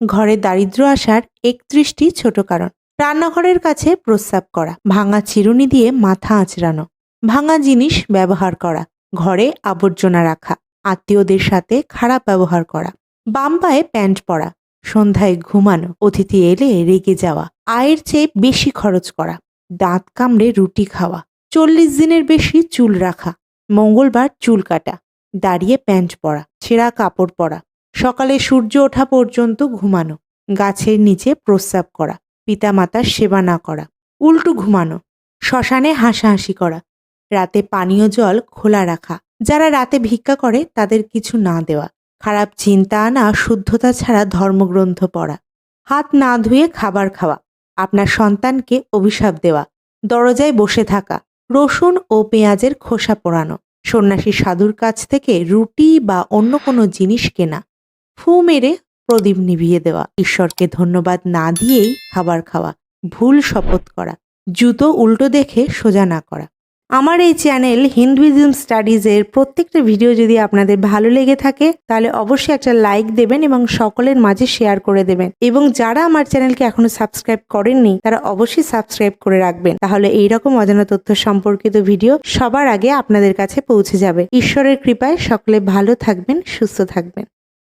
ঘরে দারিদ্র আসার একত্রিশটি ছোট কারণ। রান্নাঘরের কাছে প্রস্রাব করা, ভাঙা চিরুনি দিয়ে মাথা আঁচড়ানো, ভাঙা জিনিস ব্যবহার করা, ঘরে আবর্জনা রাখা, আত্মীয়দের সাথে খারাপ ব্যবহার করা, বাম পায়ে প্যান্ট পরা, সন্ধ্যায় ঘুমানো, অতিথি এলে রেগে যাওয়া, আয়ের চেয়ে বেশি খরচ করা, দাঁত কামড়ে রুটি খাওয়া, চল্লিশ দিনের বেশি চুল রাখা, মঙ্গলবার চুল কাটা, দাঁড়িয়ে প্যান্ট পরা, ছেঁড়া কাপড় পরা সকালে সূর্য ওঠা পর্যন্ত ঘুমানো, গাছের নিচে প্রস্রাব করা, পিতামাতার সেবা না করা, উল্টো ঘুমানো, শ্মশানে হাসাহাসি করা, রাতে পানীয় জল খোলা রাখা, যারা রাতে ভিক্ষা করে তাদের কিছু না দেওয়া, খারাপ চিন্তা আনা, শুদ্ধতা ছাড়া ধর্মগ্রন্থ পড়া, হাত না ধুয়ে খাবার খাওয়া, আপনার সন্তানকে অভিশাপ দেওয়া, দরজায় বসে থাকা, রসুন ও পেঁয়াজের খোসা পোড়ানো, সন্ন্যাসী সাধুর কাছ থেকে রুটি বা অন্য কোনো জিনিস কেনা ফু মেরে প্রদীপ নিভিয়ে দেওয়া। ঈশ্বরকে ধন্যবাদ না দিয়েই খাবার খাওয়া, ভুল শপথ করা, জুতো উল্টো দেখে সোজা না করা। আমার এই চ্যানেল হিন্দুইজম স্টাডিজের প্রত্যেকটা ভিডিও যদি আপনাদের ভালো লেগে থাকে, তাহলে অবশ্যই একটা লাইক দেবেন এবং সকলের মাঝে শেয়ার করে দেবেন। এবং যারা আমার চ্যানেলকে এখনও সাবস্ক্রাইব করেননি, তারা অবশ্যই সাবস্ক্রাইব করে রাখবেন। তাহলে এইরকম অজানা তথ্য সম্পর্কিত ভিডিও সবার আগে আপনাদের কাছে পৌঁছে যাবে। ঈশ্বরের কৃপায় সকলে ভালো থাকবেন, সুস্থ থাকবেন।